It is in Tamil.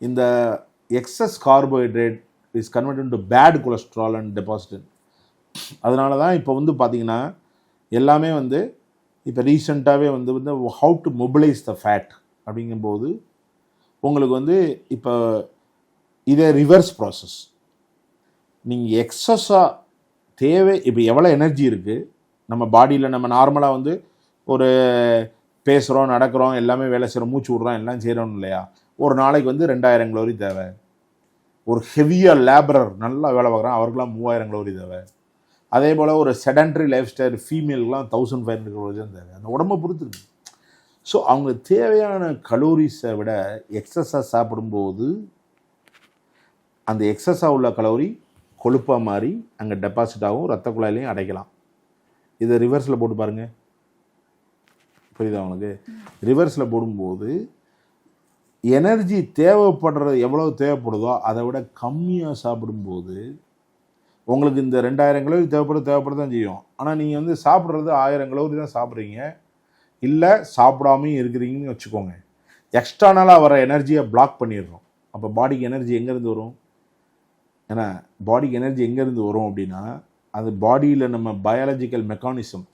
இந்த excess carbohydrate is convert to bad cholesterol and deposit அதனால தான் இப்போ வந்து பார்த்தீங்கன்னா எல்லாமே வந்து இப்போ ரீசெண்டாகவே வந்து வந்து how to mobilise the fat அப்படிங்கும்போது உங்களுக்கு வந்து இப்போ இதே ரிவர்ஸ் ப்ராசஸ் நீங்கள் எக்ஸஸாக தேவை இப்போ எவ்வளோ எனர்ஜி இருக்குது நம்ம பாடியில் நம்ம நார்மலாக வந்து ஒரு பேசுகிறோம் நடக்கிறோம் எல்லாமே வேலை செய்கிறோம் மூச்சு விட்றோம் எல்லாம் செய்கிறோம் இல்லையா? ஒரு நாளைக்கு வந்து ரெண்டாயிரம் கலோரி தேவை. ஒரு ஹெவியாக லேபரர் நல்லா வேலை பார்க்குறான் அவருக்கெல்லாம் மூவாயிரம் கலோரி தேவை. அதே போல் ஒரு செடன்ட்ரி லைஃப் ஸ்டைல் ஃபீமேலுக்குலாம் தௌசண்ட் ஃபைவ் ஹண்ட்ரட் கலோரி தான் தேவை. அந்த உடம்பை பொறுத்து இருக்கு ஸோ அவங்க தேவையான கலோரிஸை விட எக்ஸஸாக சாப்பிடும்போது அந்த எக்ஸஸாக உள்ள கலோரி கொழுப்பாக மாறி அங்கே டெபாசிட் ஆகும் ரத்த குழாயிலையும் அடைக்கலாம். இதை ரிவர்ஸில் போட்டு பாருங்கள் புரியுதா உங்களுக்கு? ரிவர்ஸில் போடும்போது எனர்ஜி தேவைப்படுறது எவ்வளோ தேவைப்படுதோ அதை விட கம்மியாக சாப்பிடும்போது உங்களுக்கு இந்த ரெண்டாயிரம் கலோரி தேவைப்பட தேவைப்பட தான் செய்யும். ஆனால் நீங்கள் வந்து சாப்பிட்றது ஆயிரம் கலோரி தான் சாப்பிட்றீங்க. இல்லை சாப்பிடாமையும் இருக்கிறீங்கன்னு வச்சுக்கோங்க. எக்ஸ்டர்னலாக வர எனர்ஜியை பிளாக் பண்ணிடுறோம். அப்போ பாடிக்கு எனர்ஜி எங்கேருந்து வரும்? ஏன்னா பாடிக்கு எனர்ஜி எங்கேருந்து வரும் அப்படின்னா அது பாடியில் நம்ம பயாலஜிக்கல் மெக்கானிசம்